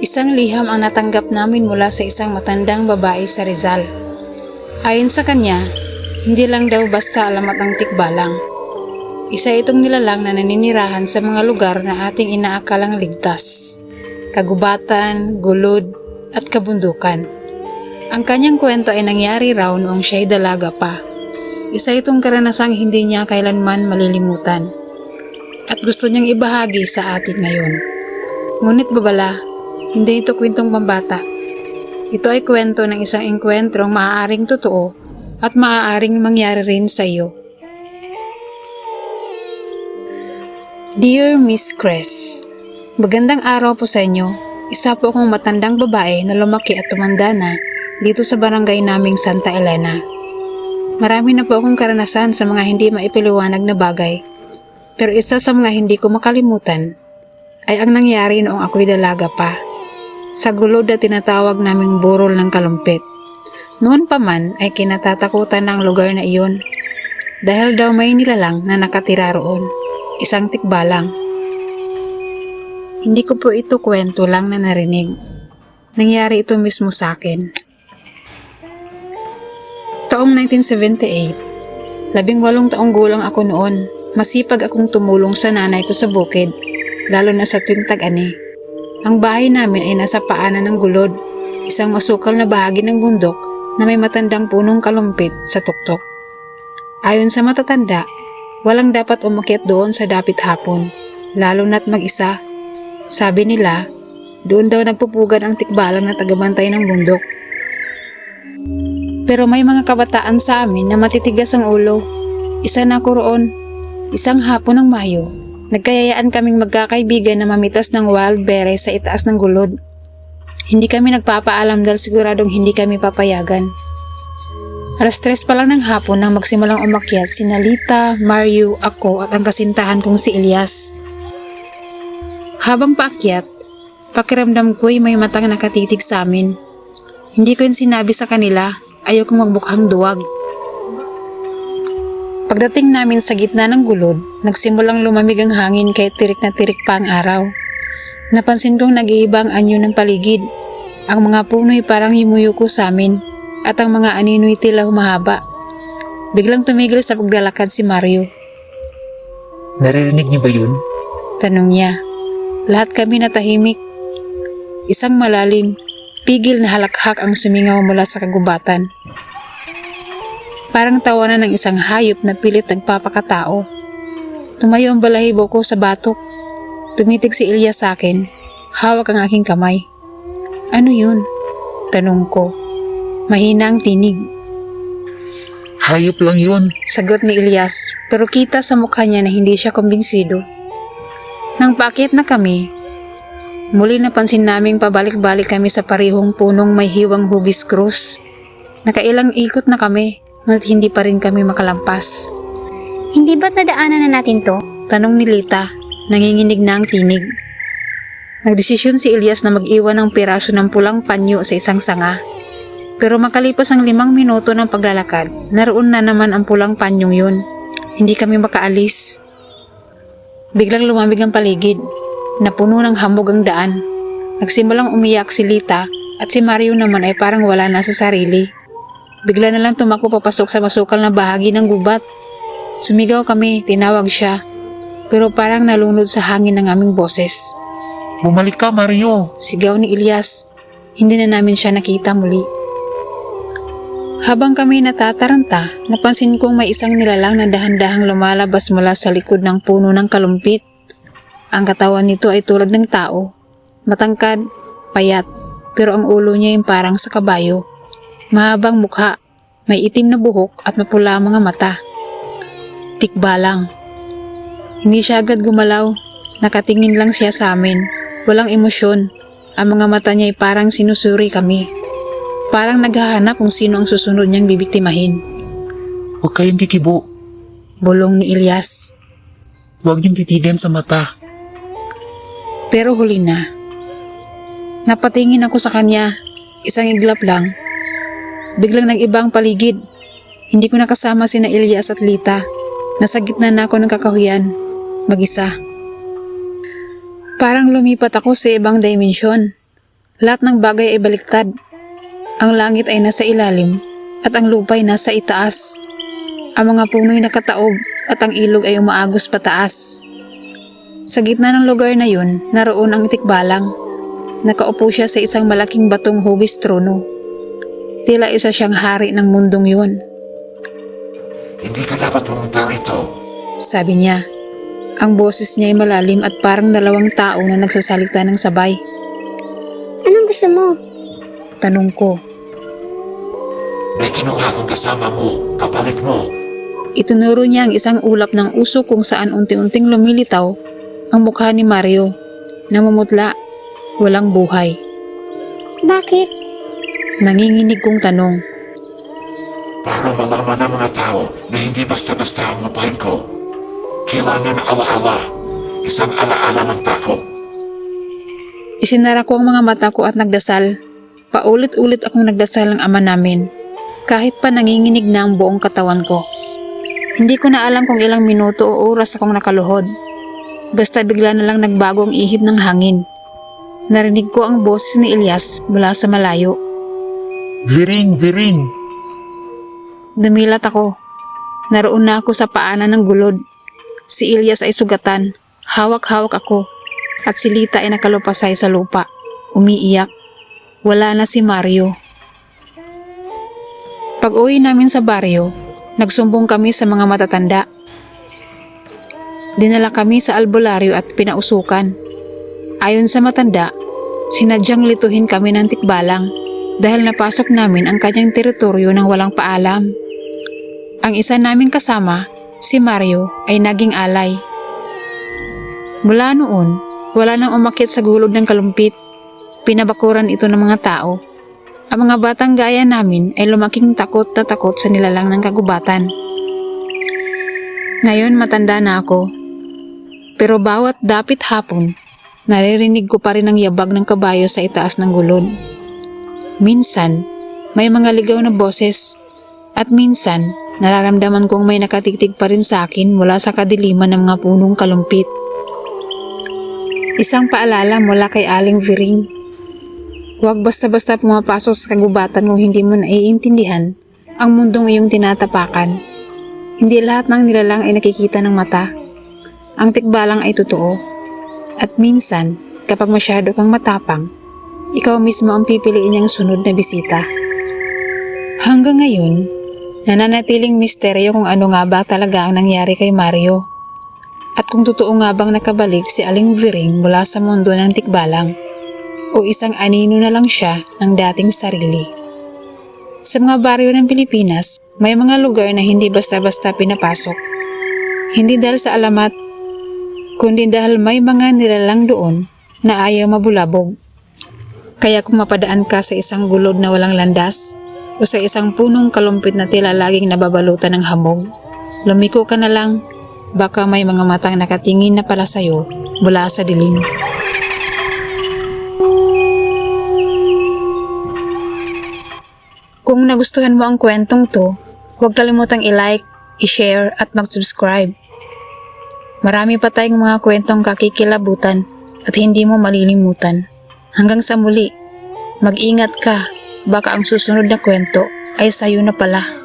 Isang liham ang natanggap namin mula sa isang matandang babae sa Rizal. Ayon sa kanya, hindi lang daw basta alamat ang tikbalang. Isa itong nilalang na naninirahan sa mga lugar na ating inaakalang ligtas. Kagubatan, gulod, at kabundukan. Ang kanyang kwento ay nangyari raw noong siya'y dalaga pa. Isa itong karanasang hindi niya kailanman malilimutan. At gusto niyang ibahagi sa atin ngayon. Ngunit babala, hindi ito kwentong pambata. Ito ay kwento ng isang engkwentrong maaaring totoo at maaaring mangyari rin sa iyo. Dear Miss Cress, Magandang araw po sa inyo. Isa po akong matandang babae na lumaki at tumanda na dito sa barangay naming Santa Elena. Marami na po akong karanasan sa mga hindi maipiliwanag na bagay. Pero isa sa mga hindi ko makalimutan ay ang nangyari noong ako'y dalaga pa. Sa gulod na tinatawag naming burol ng kalumpit. Noon pa man ay kinatatakutan ng lugar na iyon dahil daw may nilalang na nakatira roon. Isang tikbalang. Hindi ko po ito kwento lang na narinig. Nangyari ito mismo sa akin. Taong 1978, labing walong taong gulang ako noon. Masipag akong tumulong sa nanay ko sa bukid, lalo na sa tuwing tag-ani. Ang bahay namin ay nasa paanan ng gulod, isang masukal na bahagi ng bundok na may matandang punong kalumpit sa tuktok. Ayon sa matatanda, walang dapat umakyat doon sa dapit hapon, lalo na't mag-isa sabi nila, doon daw nagpupugan ang tikbalang na tagabantay ng bundok. Pero may mga kabataan sa amin na matitigas ang ulo. Isa na ko roon. Isang hapon ng Mayo, nagkayayaan kaming magkakaibigan na mamitas ng wild berry sa itaas ng gulod. Hindi kami nagpapaalam dahil siguradong hindi kami papayagan. Alas tres pa lang ng hapon nang magsimulang umakyat si Nalita, Mario, ako at ang kasintahan kong si Elias. Habang paakyat, pakiramdam ko'y may matang nakatitig sa amin. Hindi ko yun sinabi sa kanila, ayaw kong magbukhang duwag. Pagdating namin sa gitna ng gulod, nagsimulang lumamig ang hangin kahit tirik na tirik pa ang araw. Napansin kong nag-iiba ang anyo ng paligid. Ang mga puno'y parang yumuyuko sa amin at ang mga anino'y tila humahaba. Biglang tumigil sa paglalakad si Mario. Naririnig niyo ba yun? Tanong niya. Lahat kami natahimik. Isang malalim, pigil na halakhak ang sumingaw mula sa kagubatan. Parang tawanan ng isang hayop na pilit nagpapakatao. Tumayo ang balahibo ko sa batok. Tumitig si Ilya sa akin. Hawak ang aking kamay. Ano yun? Tanong ko. Mahina ang tinig. Hayop lang yun. Sagot ni Ilyas, pero kita sa mukha niya na hindi siya kumbinsido. Nang paakit na kami, muli napansin naming pabalik-balik kami sa parihong punong may hiwang hugis krus. Nakailang ikot na kami, ngunit hindi pa rin kami makalampas. Hindi ba't nadaanan na natin to? Tanong ni Lita, nanginginig na ang tinig. Nagdesisyon si Ilyas na mag-iwan ng piraso ng pulang panyo sa isang sanga. Pero makalipas ang limang minuto ng paglalakad, naroon na naman ang pulang panyong yun. Hindi kami makaalis. Biglang lumamig ang paligid. Napuno ng hambog ang daan. Nagsimulang umiyak si Lita at si Mario naman ay parang wala na sa sarili. Bigla na lang tumakbo papasok sa masukal na bahagi ng gubat. Sumigaw kami, tinawag siya. Pero parang nalunod sa hangin ng aming boses. Bumalik ka, Mario. Sigaw ni Ilyas. Hindi na namin siya nakita muli. Habang kami natataranta, napansin kong may isang nilalang na dahan-dahang lumalabas mula sa likod ng puno ng kalumpit. Ang katawan nito ay tulad ng tao. Matangkad, payat, pero ang ulo niya ay parang sa kabayo. Mahabang mukha, may itim na buhok at mapula ang mga mata. Tikbalang. Hindi siya agad gumalaw. Nakatingin lang siya sa amin. Walang emosyon. Ang mga mata niya ay parang sinusuri kami. Parang naghahanap kung sino ang susunod niyang bibiktimahin. Huwag kayong kikibo. Bulong ni Ilyas. Huwag niyong titigan sa mata. Pero huli na. Napatingin ako sa kanya. Isang iglap lang. Biglang nag-iba ang paligid. Hindi ko nakasama sina Ilyas at Lita. Nasa gitna na ako ng kakahuyan. Mag-isa. Parang lumipat ako sa ibang dimensyon. Lahat ng bagay ay baliktad. Ang langit ay nasa ilalim at ang lupa ay nasa itaas. Ang mga puno'y nakataob at ang ilog ay umaagos pataas. Sa gitna ng lugar na yun, naroon ang tikbalang. Nakaupo siya sa isang malaking batong hugis trono. Tila isa siyang hari ng mundong yun. Hindi ka dapat pumunta rito. Sabi niya. Ang boses niya ay malalim at parang dalawang tao na nagsasalita ng sabay. Anong gusto mo? Tanong ko. May kinuha kong kasama mo, kapalit mo. Itinuro niya ang isang ulap ng uso kung saan unti-unting lumilitaw ang mukha ni Mario. Namumutla, walang buhay. Bakit? Nanginginig kong tanong. Para malaman ng mga tao na hindi basta-basta ang mapahin ko. Kailangan ala-ala. Isang ala-ala ng takot. Isinara ko ang mga mata ko at nagdasal. Paulit-ulit akong nagdasal ng ama namin. Kahit pa nanginginig na ang buong katawan ko. Hindi ko na alam kung ilang minuto o oras akong nakaluhod. Basta bigla na lang nagbago ang ihip ng hangin. Narinig ko ang boses ni Elias mula sa malayo. Viring, viring. Dumilat ako. Naroon na ako sa paanan ng gulod. Si Elias ay sugatan. Hawak-hawak ako. At si Lita ay nakalupasay sa lupa. Umiiyak. Wala na si Mario. Pag uwi namin sa baryo, nagsumbong kami sa mga matatanda. Dinala kami sa albularyo at pinausukan. Ayon sa matanda, sinadyang lituhin kami ng tikbalang dahil napasok namin ang kanyang teritoryo ng walang paalam. Ang isa naming kasama, si Mario, ay naging alay. Mula noon, wala nang umakit sa gulod ng kalumpit. Pinabakuran ito ng mga tao. Ang mga batang gaya namin ay lumaking takot na takot sa nilalang ng kagubatan. Ngayon matanda na ako. Pero bawat dapit hapon, naririnig ko pa rin ang yabag ng kabayo sa itaas ng gulod. Minsan, may mga ligaw na boses at minsan, nararamdaman kong may nakatiktik pa rin sa akin mula sa kadiliman ng mga punong kalumpit. Isang paalala mula kay Aling Viring. Huwag basta-basta pumapasok sa kagubatan kung hindi mo naiintindihan ang mundong iyong tinatapakan. Hindi lahat ng nilalang ay nakikita ng mata. Ang tikbalang ay totoo. At minsan, kapag masyado kang matapang, ikaw mismo ang pipiliin niyang sunod na bisita. Hanggang ngayon, nananatiling misteryo kung ano nga ba talaga ang nangyari kay Mario. At kung totoo nga bang nakabalik si Aling Viring mula sa mundo ng tikbalang o isang anino na lang siya ng dating sarili. Sa mga baryo ng Pilipinas, may mga lugar na hindi basta-basta pinapasok. Hindi dahil sa alamat, kundi dahil may mga nilalang doon na ayaw mabulabog. Kaya kung mapadaan ka sa isang gulod na walang landas o sa isang punong kalumpit na tila laging nababalutan ng hamog, lumiko ka na lang, baka may mga matang nakatingin na pala sa'yo mula sa dilim. Kung nagustuhan mo ang kwentong to, huwag kalimutang i-like, i-share at mag-subscribe. Marami pa tayong mga kwentong kakikilabutan at hindi mo malilimutan. Hanggang sa muli, mag-ingat ka, baka ang susunod na kwento ay sayo na pala.